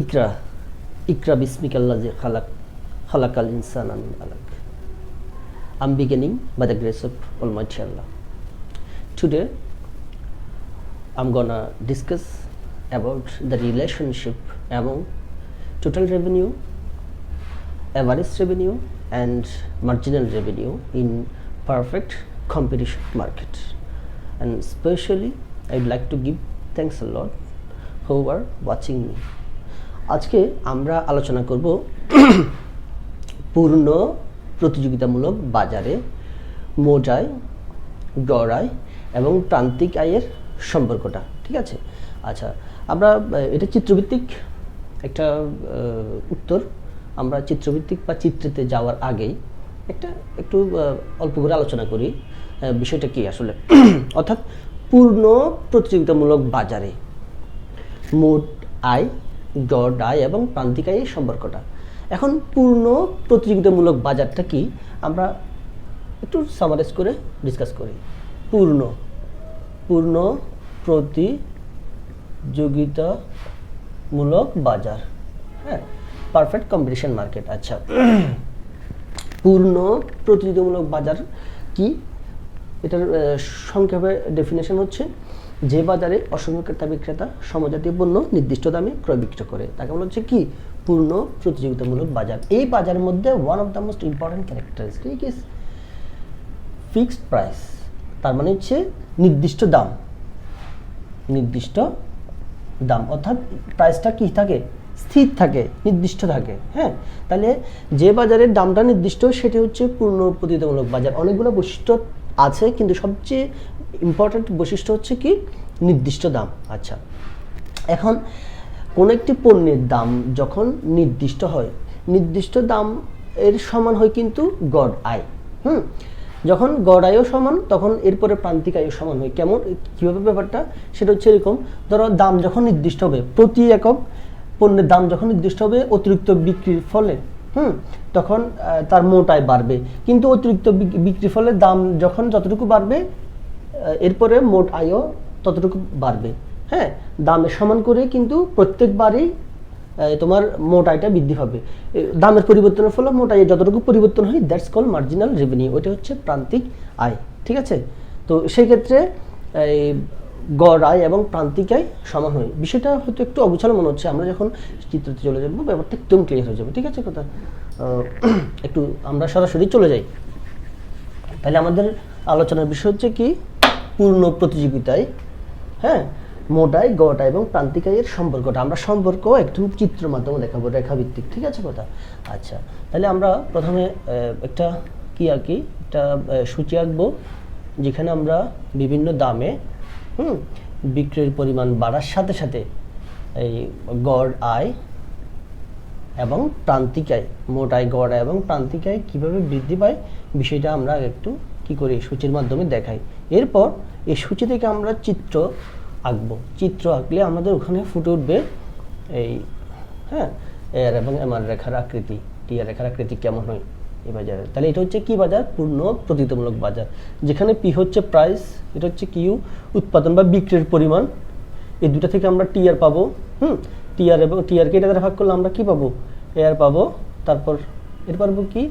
ইকরা ইকরা বিসমিকাল্লাজি খালাক খালাকাল ইনসান আমিন আলাক I'm beginning by the grace of Almighty Allah. Today, I'm gonna discuss about the relationship among total revenue, average revenue, and marginal revenue in perfect competition market. And especially, I'd like to give thanks a lot who are watching me. আজকে আমরা আলোচনা করব পূর্ণ প্রতিযোগিতামূলক বাজারে মোজায়, গড়ায় এবং প্রান্তিক আয়ের সম্পর্কটা, ঠিক আছে? আচ্ছা আমরা, এটা চিত্রভিত্তিক একটা উত্তর। আমরা চিত্রভিত্তিক বা চিত্রেতে যাওয়ার আগেই একটা, একটু অল্প করে আলোচনা করি বিষয়টা কি আসলে? অর্থাৎ পূর্ণ প্রতিযোগিতামূলক বাজারে মোট আয় গড় আয় এবং প্রান্তিকায় এই সম্পর্কটা। এখন পূর্ণ প্রতিযোগিতামূলক বাজারটা কি? আমরা একটু সামারাইজ করে ডিসকাস করি। পূর্ণ পূর্ণ প্রতিযোগিতামূলক বাজার। হ্যাঁ পারফেক্ট কম্পিটিশন মার্কেট আচ্ছা। পূর্ণ প্রতিযোগিতামূলক বাজার কি? এটার সংক্ষেপে ডেফিনেশন হচ্ছে যে বাজারে অসংখ্য ক্রেতা বিক্রেতা সমজাতীয় পণ্য নির্দিষ্ট দামে ক্রয় বিক্রয় করে, তাকে বলা হচ্ছে কি? পূর্ণ প্রতিযোগিতামূলক বাজার। এই বাজারের মধ্যে one of the most important characteristic is fixed price তার মানে হচ্ছে নির্দিষ্ট দাম। নির্দিষ্ট দাম। অর্থাৎ প্রাইসটা কি থাকে? স্থির থাকে, নির্দিষ্ট থাকে। হ্যাঁ? তাহলে যে বাজারের দামটা নির্দিষ্ট, সেটি হচ্ছে পূর্ণ প্রতিযোগিতামূলক বাজার। অনেকগুলো বৈশিষ্ট্য আছে, কিন্তু সবচেয়ে ইম্পর্ট্যান্ট বৈশিষ্ট্য হচ্ছে কি? নির্দিষ্ট দাম। আচ্ছা। এখন, কোন একটি পণ্যের দাম যখন নির্দিষ্ট হয়, নির্দিষ্ট দাম এর সমান হয় কিন্তু গড় আয়। হুম? যখন গড় আয়ও সমান, তখন এরপরে প্রান্তিক আয়ও সমান হয়। কেমন? কীভাবে ব্যাপারটা? সেটা হচ্ছে এরকম, ধরো দাম যখন নির্দিষ্ট হবে, প্রতি একক পণ্যের দাম যখন নির্দিষ্ট হবে, অতিরিক্ত বিক্রির ফলে হুম, তখন তার মোট আয় বাড়বে। কিন্তু অতিরিক্ত বিক- বিক্রির ফলে দাম যখন যতটুকু বাড়বে এরপরে মোট আয়ও ততটুকু বাড়বে। হ্যাঁ দামের সমান করে কিন্তু প্রত্যেকবারই তোমার মোট আয়টা বৃদ্ধি হবে দামের পরিবর্তনের ফলে মোট আয় যতটুকু পরিবর্তন হয়, দ্যাটস কল মার্জিনাল রেভিনিউ ওটা হচ্ছে প্রান্তিক আয়, ঠিক আছে? তো সেই ক্ষেত্রে এই গড় আয় এবং প্রান্তিকায় সমান হয়। বিষয়টা হয়তো একটু অবিচল মনে হচ্ছে। আমরা যখন চিত্রতে চলে যাব, ব্যাপারটা একদম ক্লিয়ার হয়ে যাবে। ঠিক আছে, কথা? একটু আমরা সরাসরি চলে যাই। তাহলে আমাদের আলোচনার বিষয় হচ্ছে কি? পূর্ণ প্রতিযোগিতায় হ্যাঁ? মোটাই গটা এবং প্রান্তিক আয়ের সম্পর্কটা আমরা সম্পর্ক একটু চিত্র মাধ্যমে দেখাবো, রেখাভিত্তিক। ঠিক আছে, কথা? আচ্ছা তাহলে আমরা প্রথমে একটা কি আর কি? একটা সূচি আঁকবো, যেখানে আমরা বিভিন্ন দামে হুম। বিক্রির পরিমাণ বাড়ার সাথে সাথে এই গড় আয় এবং প্রান্তিক আয়, মোট আয়, গড় আয় এবং প্রান্তিক আয় কীভাবে বৃদ্ধি পায় বিষয়টা আমরা একটু কি করি সূচির মাধ্যমে দেখাই। এরপর এই সূচি থেকে আমরা চিত্র আঁকবো। চিত্র আঁকলে আমাদের ওখানে ফুটে উঠবে এই হ্যাঁ এর এবং এমআর রেখার আকৃতি, টি আর রেখার আকৃতি কেমন হয়? এই বাজারে। তাহলে এটা হচ্ছে কি বাজার? পূর্ণ প্রতিযোগিতামূলক বাজার। যেখানে পি হচ্ছে প্রাইস এটা হচ্ছে কিউ উৎপাদন বা বিক্রির পরিমাণ। এই দুটো থেকে আমরা টিআর পাবো, হুম? টিআর এবং টিআরকে এটা ভাগ করলে আমরা কি পাবো? এআর পাবো, তারপর এর পারব কি?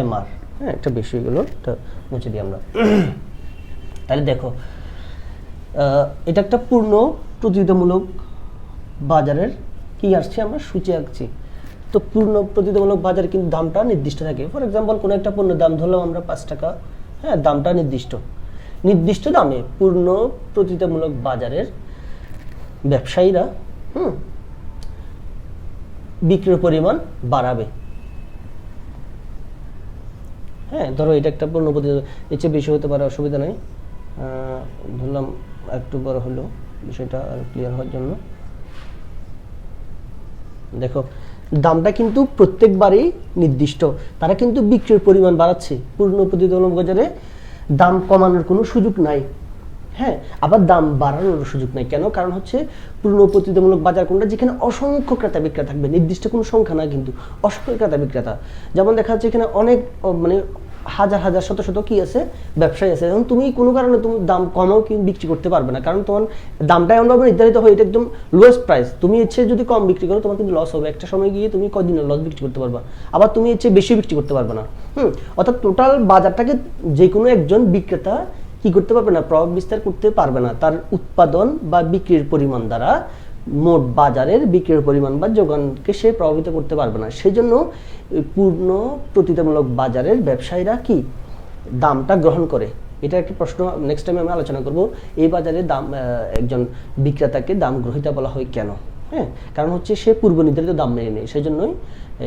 এমআর হ্যাঁ একটা বেশি গেলো, এটা মুছে দিই আমরা। তাহলে দেখো এটা একটা পূর্ণ প্রতিযোগিতামূলক বাজারের কি আসছে আমরা সূচি আঁকছি। তো পূর্ণ প্রতিযোগিতামূলক বাজারে কিন্তু দামটা নির্দিষ্ট থাকে। ফর এক্সাম্পল কোনো একটা পণ্যের দাম ধরলাম আমরা পাঁচ টাকা হ্যাঁ দামটা নির্দিষ্ট। নির্দিষ্ট দামে পূর্ণ প্রতিযোগিতামূলক বাজারের ব্যবসায়ীরা, হুম, বিক্রির পরিমাণ বাড়াবে। হ্যাঁ ধরো এটা একটা পূর্ণ প্রতিযোগিতা, এর চেয়ে বেশি হতে পারে, অসুবিধা নেই। ধরলাম একটু বড় হলো, বিষয়টা আর ক্লিয়ার হওয়ার জন্য। দেখো দামটা কিন্তু প্রত্যেকবারই নির্দিষ্ট। তারা কিন্তু বিক্রির পরিমাণ বাড়াচ্ছে। পূর্ণ প্রতিযোগিতামূলক বাজারে দাম কমানোর কোনো সুযোগ নাই। হ্যাঁ আবার দাম বাড়ানোর সুযোগ নাই। কেন? কারণ হচ্ছে পূর্ণ প্রতিযোগিতামূলক বাজার কোনটা? যেখানে অসংখ্য ক্রেতা বিক্রেতা থাকবে। নির্দিষ্ট কোনো সংখ্যা না কিন্তু, অসংখ্য ক্রেতা বিক্রেতা। যেমন দেখা যাচ্ছে এখানে অনেক মানে হাজার হাজার, শত শত কি আছে? ব্যবসায়ী আছে। এবং তুমি কোনো কারণে তুমি দাম কমাও কি বিক্রি করতে পারবে না। কারণ তোমার দামটা এমনভাবে নির্ধারিত হয় এটা একদম লোয়েস্ট প্রাইস তুমি ইচ্ছে যদি কম বিক্রি করো, তোমার কিন্তু লস হবে। একটা সময় গিয়ে তুমি কদিন লস বিক্রি করতে পারবা। আবার তুমি ইচ্ছে বেশি বিক্রি করতে পারবে না। হুম? অর্থাৎ টোটাল বাজারটাকে যে কোনো একজন বিক্রেতা কি করতে পারবে না? প্রভাব বিস্তার করতে পারবে না। তার উৎপাদন বা বিক্রির পরিমাণ দ্বারা মোট বাজারের বিক্রির পরিমাণ বা যোগানকে সে প্রভাবিত করতে পারবে না। সেই জন্য পূর্ণ প্রতিযোগিতামূলক বাজারের ব্যবসায়ীরা কি দামটা গ্রহণ করে? এটা একটা প্রশ্ন। নেক্সট টাইম আমি আলোচনা করব, এই বাজারে দাম একজন বিক্রেতাকে দাম গ্রহিতা বলা হয় কেন? হ্যাঁ কারণ হচ্ছে সে পূর্ব নির্ধারিত দাম মেনে নেয়। সেই জন্যই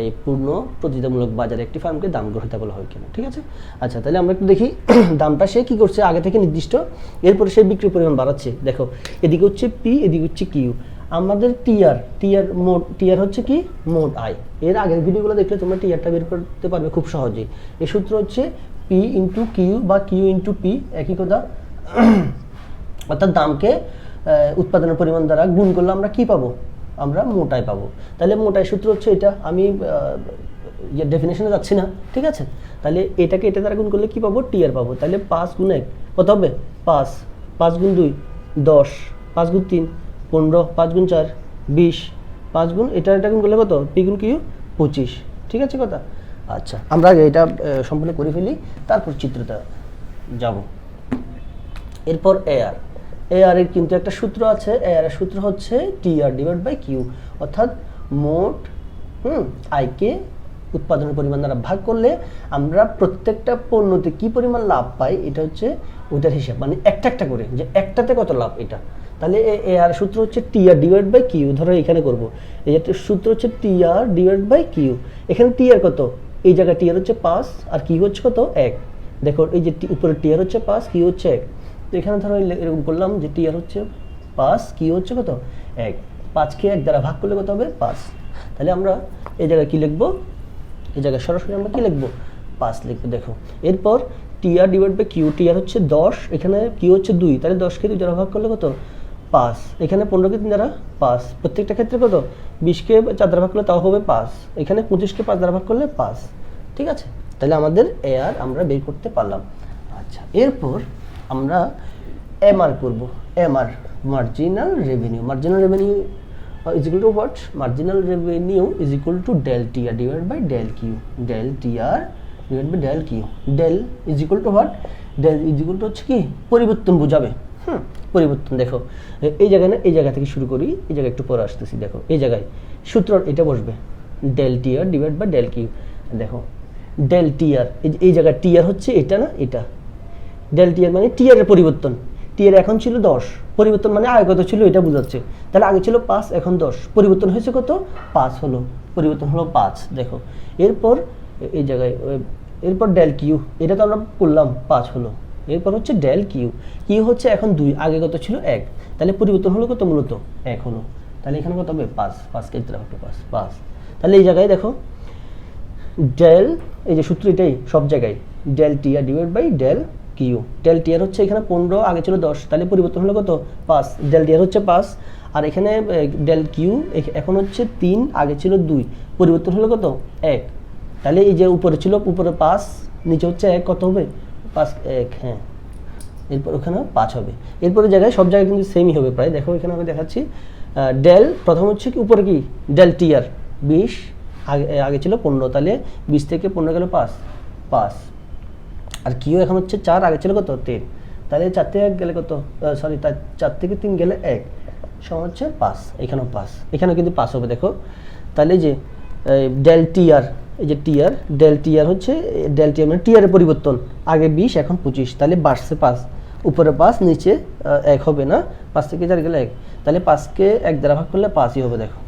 এই পূর্ণ প্রতিযোগিতামূলক বাজারে একটি ফার্মকে দাম গ্রহিতা বলা হয় কেন? ঠিক আছে? আচ্ছা তাহলে আমরা একটু দেখি দামটা সে কি করছে। আগে থেকে নির্দিষ্ট। এরপরে সে বিক্রির পরিমাণ বাড়াচ্ছে। দেখো, এদিকে হচ্ছে পি এদিকে হচ্ছে কিউ আমাদের টিআর টিআর মোট টিআর হচ্ছে কি? মোট আয় এর আগের ভিডিওগুলো দেখলে তোমরা টিআরটা বের করতে পারবে খুব সহজেই। এই সূত্র হচ্ছে পি ইন্টু কিউ বা কিউ ইন্টু পি একই কথা। অর্থাৎ দামকে উৎপাদনের পরিমাণ দ্বারা গুণ করলে আমরা কি পাবো? আমরা মোটাই পাবো। তাহলে মোটাই সূত্র হচ্ছে এটা। আমি ডেফিনেশনে যাচ্ছি না, ঠিক আছে? তাহলে এটাকে এটা দ্বারা গুণ করলে কি পাবো? টিআর পাবো। তাহলে পাঁচ গুণ এক, কত হবে? পাঁচ। পাঁচ গুণ দুই, দশ। পাঁচ গুণ তিন পনেরো, পাঁচ গুণ চার, বিশ, পাঁচ গুণ, এটা এটা গুণ করলে কত? পি গুণ কিউ, পঁচিশ। ঠিক আছে কথা? আচ্ছা আমরা আগে এটা সম্পূর্ণ করে ফেলি, তারপর চিত্রটা যাব। এরপর এআর এআর এর কিন্তু একটা সূত্র আছে। এআর এর সূত্র হচ্ছে টিআর ডিভাইড বাই কিউ অর্থাৎ মোট, হুম আয়কে উৎপাদনের পরিমাণ দ্বারা ভাগ করলে আমরা প্রত্যেকটা পণ্যতে কি পরিমাণ লাভ পাই, এটা হচ্ছে ওইটার হিসাব। মানে একটা একটা করে, যে একটাতে কত লাভ এটা? তাহলে এ আর সূত্র হচ্ছে T R divide by Q ধরো এখানে করব। এই যে সূত্র হচ্ছে T R divide by Q এখানে টি আর কত? এই জায়গায় টি আর হচ্ছে পাঁচ, আর কিউ হচ্ছে কত? এক। দেখো, এই যে উপরে টি- টিআর হচ্ছে পাঁচ কিউ হচ্ছে এক। তো এখানে ধরো এরকম করলাম যে টিআর হচ্ছে পাঁচ কিউ হচ্ছে কত? এক। পাঁচকে এক দ্বারা ভাগ করলে কত হবে? পাঁচ। তাহলে আমরা এই জায়গায় কি লিখব? এই জায়গায় সরাসরি আমরা কি লিখব? পাঁচ লিখব, দেখো। এরপর TR divide by Q TR হচ্ছে দশ, এখানে কিউ হচ্ছে দুই, তাহলে দশকে দুই দ্বারা ভাগ করলে কত? পাঁচ এখানে পনেরোকে তিন দ্বারা পাঁচ প্রত্যেকটা ক্ষেত্রে কত? বিশকে চার দ্বারা ভাগ করলে তাও হবে পাঁচ এখানে পঁচিশকে পাঁচ দ্বারা ভাগ করলে পাঁচ ঠিক আছে? তাহলে আমাদের এ আর আমরা বের করতে পারলাম। আচ্ছা এরপর আমরা এম আর করব। M R marginal revenue marginal revenue is equal to what? Marginal revenue is equal to del tr divided by del q del tr divided by del q del is equal to what? del is equal to হচ্ছে কি? পরিবর্তন বোঝাবে। হুম। পরিবর্তন, দেখো। এই জায়গায় না, এই জায়গা থেকে শুরু করি, এই জায়গায় একটু পরে আসতেছি, দেখো। এই জায়গায় সূত্র এটা বসবে del TR divide by del Q দেখো। ডেল টিআর এই জায়গায় টিআর হচ্ছে এটা না, এটা। ডেল টিআর মানে টিআর এর পরিবর্তন। টিআর এখন ছিল দশ, পরিবর্তন মানে আগে কত ছিল, এটা বোঝাচ্ছে। তাহলে আগে ছিল পাঁচ, এখন দশ। পরিবর্তন হয়েছে কত? পাঁচ হলো। পরিবর্তন হলো পাঁচ, দেখো। এরপর এই জায়গায় এরপর ডেল কিউ এটা তো আমরা করলাম, পাঁচ হলো। এরপর হচ্ছে ডেল কিউ কিউ হচ্ছে এখন দুই, আগে কত ছিল এক। তাহলে পরিবর্তন হলো কত মূলত? এক হলো। তাহলে এখানে কত হবে? পাঁচ। পাঁচ কেজি পাঁচ পাঁচ। তাহলে এই জায়গায় দেখো ডেল এই যে সূত্র এটাই সব জায়গায় del TR divide by del Q del TR হচ্ছে এখানে পনেরো, আগে ছিল দশ। তাহলে পরিবর্তন হলো কত? পাঁচ। ডেল টিআর হচ্ছে পাঁচ। আর এখানে ডেল কিউ এখন হচ্ছে তিন, আগে ছিল দুই। পরিবর্তন হলো কত? এক। তাহলে এই যে উপরে ছিল, উপরে পাঁচ, নিচে হচ্ছে এক, কত হবে? পাঁচ এক হ্যাঁ। এরপর ওখানে পাঁচ হবে। এরপরে জায়গায় সব জায়গায় কিন্তু সেমই হবে প্রায়। দেখো, এখানে আমি দেখাচ্ছি ডেল প্রথম হচ্ছে কি, উপরে কি? ডেল টিয়ার বিশ, আগে আগে ছিল পনেরো, তাহলে বিশ থেকে পনেরো গেল পাঁচ পাঁচ। আর কিউ এখন হচ্ছে চার, আগে ছিল কত? তিন। তাহলে চার থেকে এক গেলে কত? সরি তার চার থেকে তিন গেলে এক। সমান হচ্ছে পাঁচ, এখানেও পাঁচ। এখানেও কিন্তু পাস হবে, দেখো। তাহলে যে ডেল টিআর এই যে টিআর ডেল টিআর হচ্ছে ডেল টিআর মানে টিআর এর পরিবর্তন। আগে বিশ, এখন পঁচিশ, তাহলে বাড়ছে পাঁচ। উপরে পাঁচ, নিচে এক হবে না। পাঁচ থেকে চার গেলে এক। তাহলে পাঁচকে এক দ্বারা ভাগ করলে পাঁচই হবে, দেখো।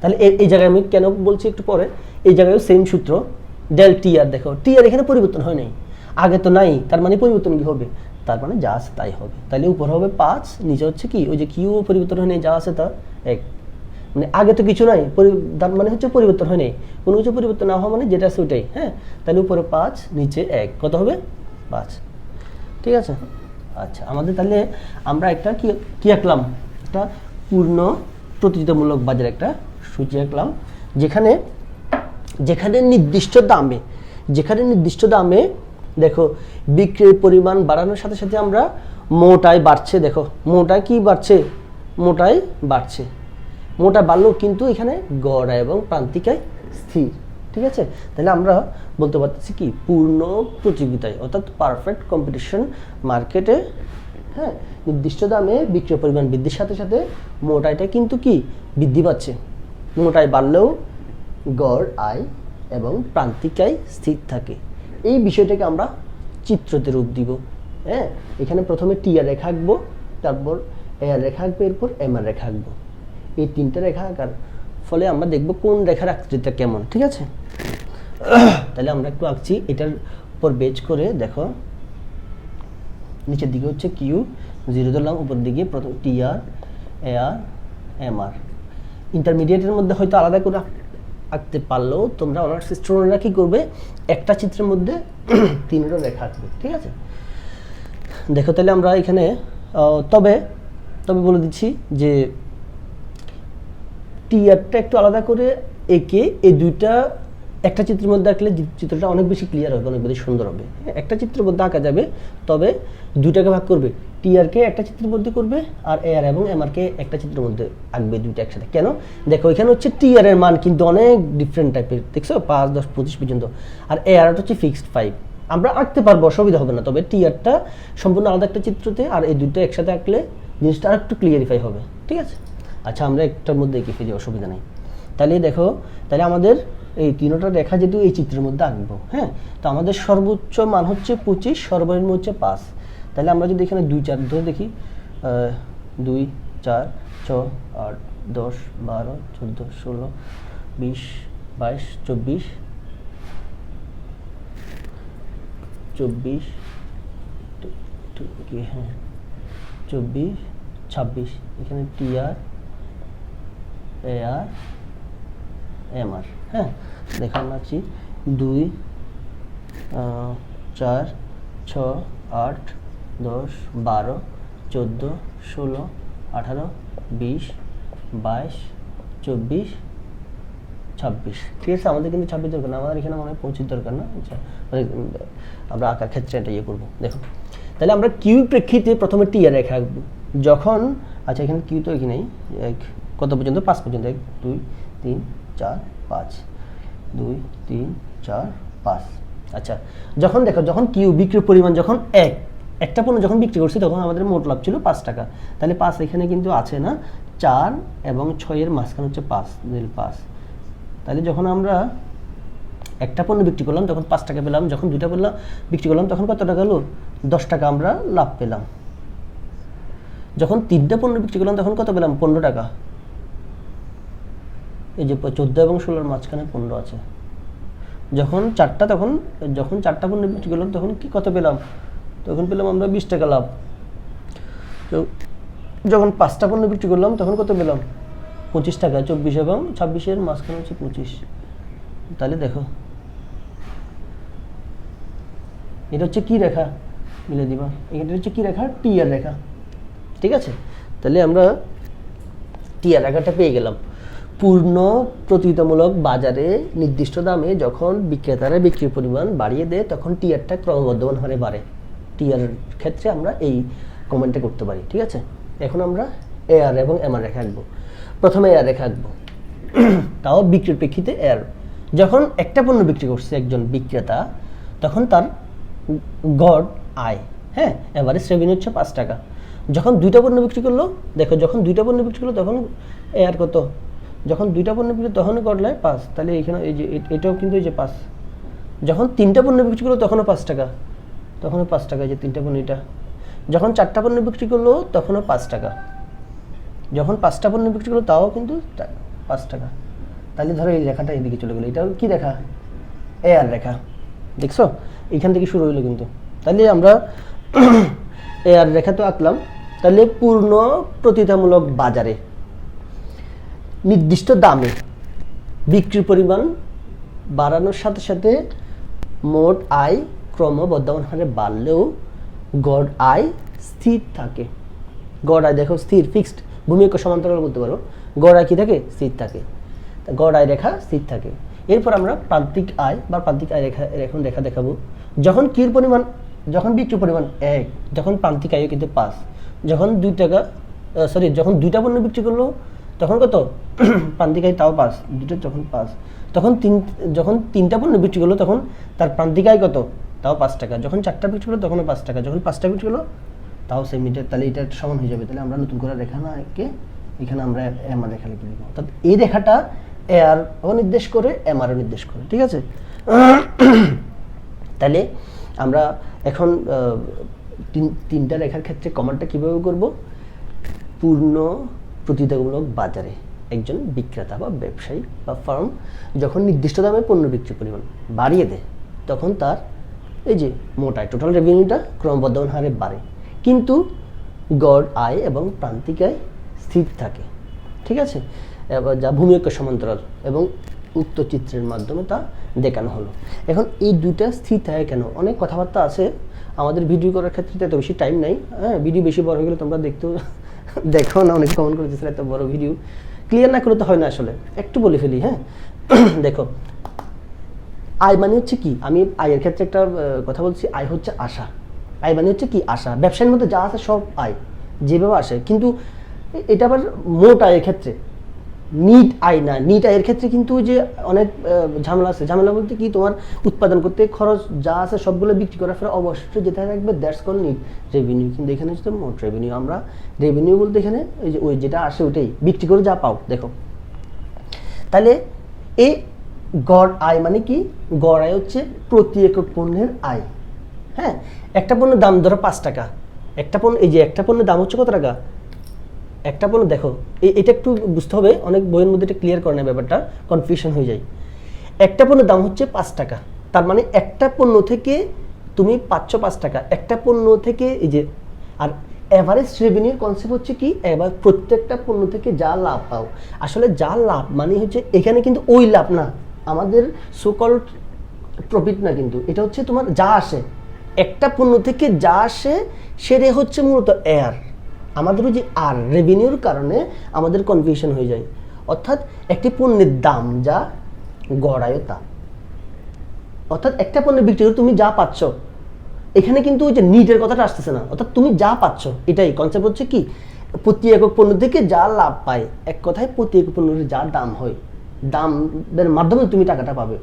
তাহলে এই- জায়গায় আমি কেন বলছি একটু পরে? এই জায়গায়ও সেম সূত্র। ডেল টিআর দেখো টিআর এখানে পরিবর্তন হয় নাই। আগে তো নাই, তার মানে পরিবর্তন কি হবে? তার মানে যা আছে তাই হবে। তাহলে উপর হবে পাঁচ, নিচে হচ্ছে কি? ওই যে কিউ পরিবর্তন হয় নাই, যা আছে তা এক। মানে আগে তো কিছু নাই তার মানে হচ্ছে পরিবর্তন হয় নাই। কোনো কিছু পরিবর্তন না হওয়া মানে যেটা আছে ওইটাই হ্যাঁ? তাহলে উপরে পাঁচ, নিচে এক, কত হবে? পাঁচ। ঠিক আছে? আচ্ছা আমাদের তাহলে আমরা একটা কি কি আঁকলাম? একটা পূর্ণ প্রতিযোগিতামূলক বাজার একটা সূচি আঁকলাম, যেখানে যেখানে নির্দিষ্ট দামে, যেখানে নির্দিষ্ট দামে, দেখো, বিক্রির পরিমাণ বাড়ানোর সাথে সাথে আমরা মোটাই বাড়ছে, দেখো মোটা কি বাড়ছে? মোটাই বাড়ছে। মোটা বাড়লেও কিন্তু এখানে গড় এবং প্রান্তিকায় স্থির, ঠিক আছে? তাহলে আমরা বলতে পারতেছি কি? পূর্ণ প্রতিযোগিতায়, অর্থাৎ পারফেক্ট কম্পিটিশন মার্কেটে হ্যাঁ নির্দিষ্ট দামে বিক্রয় পরিমাণ বৃদ্ধির সাথে সাথে মোটাইটা কিন্তু কি? বৃদ্ধি পাচ্ছে। মোটাই বাড়লেও গড়, আয় এবং প্রান্তিকায় স্থির থাকে। এই বিষয়টাকে আমরা চিত্রতে রূপ দিব। হ্যাঁ এখানে প্রথমে টিআর রেখা আঁকবো, তারপর এআর রেখা আঁকবো, এরপর এম আর রেখা আঁকবো। এই তিনটে রেখা আঁকার ফলে আমরা দেখব কোন রেখার আকৃতিটা কেমন, ঠিক আছে? তাহলে আমরা একটু আঁকছি, এটার উপর বেচ করে দেখো। নিচের দিকে হচ্ছে কিউ জিরো ধরলাম উপর দিকে প্রথম টিআর এম আর ইন্টারমিডিয়েটের মধ্যে হয়তো আলাদা করে আঁকতে পারলেও তোমরা অনার্স স্টুডেন্টরা কী করবে? একটা চিত্রের মধ্যে তিনটা রেখা আঁকবে, ঠিক আছে? দেখো তাহলে আমরা এখানে তবে তবে বলে দিচ্ছি যে টিয়ারটা একটু আলাদা করে এঁকে এই দুইটা একটা চিত্রের মধ্যে আঁকলে চিত্রটা অনেক বেশি ক্লিয়ার হবে অনেক বেশি সুন্দর হবে। হ্যাঁ, একটা চিত্রের মধ্যে আঁকা যাবে তবে দুইটাকে ভাগ করবে। টিআরকে একটা চিত্রের মধ্যে করবে আর এআর এবং এমআরকে একটা চিত্রের মধ্যে আঁকবে দুইটা একসাথে। কেন? দেখো এখানে হচ্ছে টিআর মান কিন্তু অনেক ডিফারেন্ট টাইপের দেখছ? পাঁচ দশ পঁচিশ পর্যন্ত। আর এআর হচ্ছে ফিক্সড ফাইভ আমরা আঁকতে পারব অসুবিধা হবে না তবে টিআরটা সম্পূর্ণ আলাদা একটা চিত্রতে আর এই দুটো একসাথে আঁকলে জিনিসটা আর একটু ক্লিয়ারিফাই হবে। ঠিক আছে? আচ্ছা আমরা একটার মধ্যে এঁকে ফেলি অসুবিধা নেই। তাহলে দেখো, তাহলে আমাদের এই তিনোটা রেখা যেহেতু এই চিত্রের মধ্যে আঁকবো হ্যাঁ? তো আমাদের সর্বোচ্চ মান হচ্ছে পঁচিশ, সর্বনিম্ন হচ্ছে পাঁচ। তাহলে আমরা যদি এখানে দুই চার ধরে দেখি দুই, চার, ছ, আট, দশ, বারো, চোদ্দ, ষোলো, বিশ, বাইশ, চব্বিশ চব্বিশ হ্যাঁ চব্বিশ, ছাব্বিশ। এখানে টিআর এআর এমআর হ্যাঁ দেখান আছি দুই চার ছ আট দশ বারো চোদ্দ ষোলো আঠারো বিশ বাইশ চব্বিশ ছাব্বিশ। ঠিক আছে আমাদের কিন্তু ছাব্বিশ দরকার না আমাদের এখানে মনে হয় দরকার না? আচ্ছা মানে, আমরা আঁকার ক্ষেত্রে এটা ইয়ে করব দেখো। তাহলে আমরা কিউ প্রেক্ষিতে প্রথমে টি আর রেখা আঁকবো। যখন আচ্ছা এখানে কিউ তো এখানেই এক কত পর্যন্ত? পাঁচ পর্যন্ত। এক, দুই, তিন, চার, পাঁচ। দুই, তিন, চার, পাঁচ। আচ্ছা যখন দেখো, যখন কিউ বিক্রির পরিমাণ যখন এক, একটা পণ্য যখন বিক্রি করছি, তখন আমাদের মোট লাভ ছিল পাঁচ টাকা। তাহলে পাঁচ এখানে কিন্তু আছে না? চার এবং ছয়ের মাঝখানে হচ্ছে পাঁচ নীল পাঁচ। তাহলে যখন আমরা একটা পণ্য বিক্রি করলাম, তখন পাঁচ টাকা পেলাম। যখন দুটা পণ্য বিক্রি করলাম, তখন কত টাকা হলো? দশ টাকা আমরা লাভ পেলাম। যখন তিনটা পণ্য বিক্রি করলাম, তখন কত পেলাম? পনেরো টাকা। এই যে চোদ্দ এবং ষোলোর মাঝখানে পনেরো আছে। যখন চারটা তখন, যখন চারটা পণ্য বিক্রি করলাম, তখন কি কত পেলাম? তখন পেলাম আমরা বিশ টাকা লাভ। তো যখন পাঁচটা পণ্য বিক্রি করলাম, তখন কত পেলাম? পঁচিশ টাকা, চব্বিশ এবং ছাব্বিশের মাঝখানে হচ্ছে পঁচিশ। তাহলে দেখো। এটা হচ্ছে কি রেখা? মিলে দিবা। এটা হচ্ছে কি রেখা? টিআর রেখা। ঠিক আছে? তাহলে আমরা টিআর রেখাটা পেয়ে গেলাম। পূর্ণ প্রতিযোগিতামূলক বাজারে নির্দিষ্ট দামে যখন বিক্রেতারা বিক্রির পরিমাণ বাড়িয়ে দেয়, তখন টিয়ারটা ক্রমবর্ধমান হারে বাড়ে। টিআর ক্ষেত্রে আমরা এই কমেন্টটা করতে পারি, ঠিক আছে? এখন আমরা এআর এবং এমআর রেখে আঁকবো। প্রথমে এআর রেখে আঁকবো। তাও বিক্রির প্রেক্ষিতে এর যখন একটা পণ্য বিক্রি করছে একজন বিক্রেতা, তখন তার গড় আয় হ্যাঁ? এভারেজ রেভিনিউ হচ্ছে পাঁচ টাকা। যখন দুইটা পণ্য বিক্রি করল, দেখো, যখন দুইটা পণ্য বিক্রি করল, তখন এর কত? যখন দুইটা পণ্য বিক্রি গড় আয় পাঁচ। তাহলে এখানে এই যে এটাও কিন্তু এই যে পাঁচ। যখন তিনটা পণ্য বিক্রি করল, তখনও পাঁচ টাকা। তখনও পাঁচ টাকা যে তিনটা পণ্য এটা। যখন চারটা পণ্য বিক্রি করল, তখনও পাঁচ টাকা। যখন পাঁচটা পণ্য বিক্রি করল, তাও কিন্তু পাঁচ টাকা। তাহলে ধরো এই রেখাটা এদিকে চলে গেলো। এটা কি রেখা এ আর রেখা দেখছ? এখান থেকে শুরু হইল কিন্তু। তাহলে আমরা এ আর রেখা তো আঁকলাম। তাহলে পূর্ণ প্রতিতামূলক বাজারে। নির্দিষ্ট দামে বিক্রির পরিমাণ বাড়ানোর সাথে সাথে মোট আয় ক্রমবর্ধমান হারে বাড়লেও গড় আয় স্থির থাকে। গড় আয় দেখো স্থির ফিক্সড ভূমি সমান্তরাল বলতে পারো। গড় আয় কী থাকে? স্থির থাকে। গড় আয় রেখা স্থির থাকে। এরপর আমরা প্রান্তিক আয় বা প্রান্তিক আয় রেখা এখন রেখা দেখাবো। যখন কির পরিমাণ, যখন বিক্রির পরিমাণ এক, যখন প্রান্তিক আয়ও কিন্তু পাঁচ, যখন দুই টাকা সরি যখন দুইটা পণ্য বিক্রি করল তখন কত? প্রান্তিক আয় তাও পাঁচ দুটো যখন পাঁচ তখন তিন যখন তিনটা পণ্য বিক্রি করল, তখন তার প্রান্তিক আয় কত? তাও পাঁচ টাকা। যখন চারটা বিক্রি করল, তখনও পাঁচ টাকা। যখন পাঁচটা বিক্রি করল, তাও সেম মিটার তাহলে এটা সমান হয়ে যাবে। তাহলে আমরা নতুন করে রেখা না এঁকে এখানে আমরা এমআর রেখা লিখে দিব অর্থাৎ এই রেখাটা এআর ও নির্দেশ করে এম আরও নির্দেশ করে। ঠিক আছে? তাহলে আমরা এখন তিন- তিনটা রেখার ক্ষেত্রে কমান্ডটা কীভাবে করব? পূর্ণ প্রতিযোগিতামূলক বাজারে একজন বিক্রেতা বা ব্যবসায়ী বা ফার্ম যখন নির্দিষ্ট দামে পণ্য বিক্রির পরিমাণ বাড়িয়ে দেয়, তখন তার এই যে মোটায় টোটাল রেভিনিউটা ক্রমবর্ধমান হারে বাড়ে। কিন্তু গড় আয় এবং প্রান্তিক আয় স্থির থাকে, ঠিক আছে? এবার যা ভূমিয়ক্ষ সমান্তরাল এবং উক্ত চিত্রের মাধ্যমে তা দেখানো হলো। এখন এই দুইটা স্থির থাকে কেন? অনেক কথাবার্তা আছে। আমাদের ভিডিও করার ক্ষেত্রে এত বেশি টাইম নাই। হ্যাঁ ভিডিও বেশি বড় হয়ে গেলে তোমরা দেখতেও দেখো না, অনেক কমেন্ট করেছে এত বড় ভিডিও ক্লিয়ার না করে তো হয় না আসলে। একটু বলে ফেলি হ্যাঁ? দেখো, আয় মানে হচ্ছে কি? আমি আয়ের ক্ষেত্রে একটা কথা বলছি, আয় হচ্ছে আশা। আয় মানে হচ্ছে কি? আশা। ব্যবসার মধ্যে যা আছে সব আয়, যেভাবে আসে। কিন্তু এটা আবার মোট আয়ের ক্ষেত্রে। নিট আয় না নিট আয়ের ক্ষেত্রে কিন্তু যে অনেক ঝামেলা আছে। ঝামেলা বলতে কি, তোমার উৎপাদন করতে খরচ যা আছে সবগুলো বিক্রি করার পরে অবশ্যই যেটা থাকবে দ্যাটস কল নিট রেভিনিউ কিন্তু এখানে হচ্ছে মোট রেভিনিউ আমরা রেভিনিউ বলতে এখানে ওই যে, ওই যেটা আসে ওটাই বিক্রি করে যা পাও, দেখো। তাহলে এই গড় আয় মানে কি? গড় আয় হচ্ছে প্রতি একক পণ্যের আয়। হ্যাঁ? একটা পণ্যের দাম ধরো পাঁচ টাকা। একটা পণ্য, এই যে একটা পণ্যের দাম হচ্ছে কত টাকা? একটা পণ্য দেখো এটা একটু বুঝতে হবে, অনেক বইয়ের মধ্যে এটা ক্লিয়ার করে না ব্যাপারটা কনফিউশন হয়ে যায়। একটা পণ্যের দাম হচ্ছে পাঁচ টাকা, তার মানে একটা পণ্য থেকে তুমি পাচ্ছ পাঁচ টাকা, একটা পণ্য থেকে এই যে, আর অ্যাভারেজ রেভিনিউর কনসেপ্ট হচ্ছে কি, এবার প্রত্যেকটা পণ্য থেকে যা লাভ পাও। আসলে যা লাভ মানে হচ্ছে, এখানে কিন্তু ওই লাভ না, আমাদের সোকল প্রফিট না কিন্তু, এটা হচ্ছে তোমার যা আসে। একটা পণ্য থেকে যা আসে সেটা হচ্ছে মূলত এয়ার আমাদের ওই যে আর রেভিনিউর কারণে আমাদের কনফিউশন হয়ে যায়। অর্থাৎ একটি পণ্যের দাম যা গড়ায় তা। অর্থাৎ একটা পণ্য বিক্রি করে তুমি যা পাচ্ছ, এখানে কিন্তু ওই যে নিটের কথাটা আসতেছে না। অর্থাৎ তুমি যা পাচ্ছ, এটাই। কনসেপ্ট হচ্ছে কি, প্রতি একক পণ্য থেকে যা লাভ পায়, এক কথায় প্রতি একক পণ্যের যা দাম হয়, দামের মাধ্যমে তুমি টাকাটা পাবে।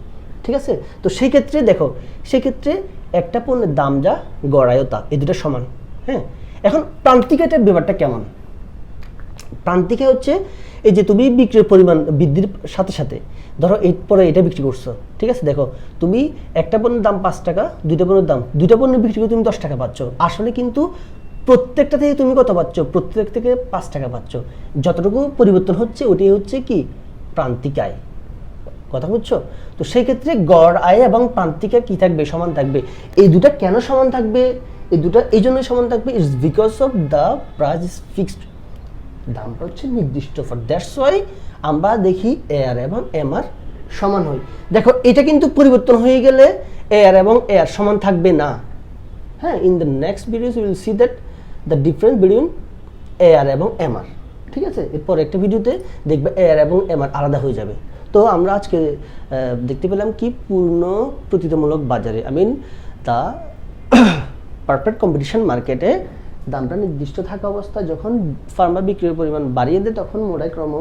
ঠিক আছে? তো সেই ক্ষেত্রে দেখো সেক্ষেত্রে একটা পণ্যের দাম যা গড়ায়তা এই দুটো সমান। হ্যাঁ? এখন প্রান্তিকাটার ব্যাপারটা কেমন? প্রান্তিকে হচ্ছে এই যে তুমি বিক্রির পরিমাণ বৃদ্ধির সাথে সাথে, ধরো এই পরে এটা বিক্রি করছ, ঠিক আছে? দেখো, তুমি একটা পণ্যের দাম পাঁচ টাকা, দুইটা পণ্যের দাম, দুইটা পণ্য বিক্রি করে তুমি দশ টাকা পাচ্ছ। আসলে কিন্তু প্রত্যেকটা থেকে তুমি কত পাচ্ছ? প্রত্যেক থেকে পাঁচ টাকা পাচ্ছ। যতটুকু পরিবর্তন হচ্ছে, ওটাই হচ্ছে কি? প্রান্তিক আয়। কথা বুঝছ? তো সেই ক্ষেত্রে গড় আয় এবং প্রান্তিকা কি থাকবে? সমান থাকবে। এই দুটা কেন সমান থাকবে? এই দুটা, এই জন্যই সমান থাকবে it's because of the price is fixed দামটা হচ্ছে নির্দিষ্ট ফর দ্যাটস ওয়াই আমরা দেখি এয়ার এবং এমআর সমান হয়। দেখো, এটা কিন্তু পরিবর্তন হয়ে গেলে এয়ার এবং এয়ার সমান থাকবে না। হ্যাঁ in the next videos will see that the difference between AR এবং এমআর ঠিক আছে? এরপর একটা ভিডিওতে দেখবে এয়ার এবং এমআর আলাদা হয়ে যাবে। তো আমরা আজকে দেখতে পেলাম কি পূর্ণ প্রতিযোগিতামূলক বাজারে I mean the perfect competition মার্কেটে দামটা নির্দিষ্ট থাকা অবস্থায় যখন ফার্মা বিক্রির পরিমাণ বাড়িয়ে দেয়, তখন মোড়ায় ক্রম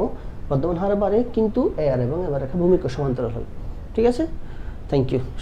বর্ধমান হারে বাড়ে, কিন্তু এয়ার এবং এবার একটা ভূমিকা সমান্তরাল হয়। ঠিক আছে? Thank you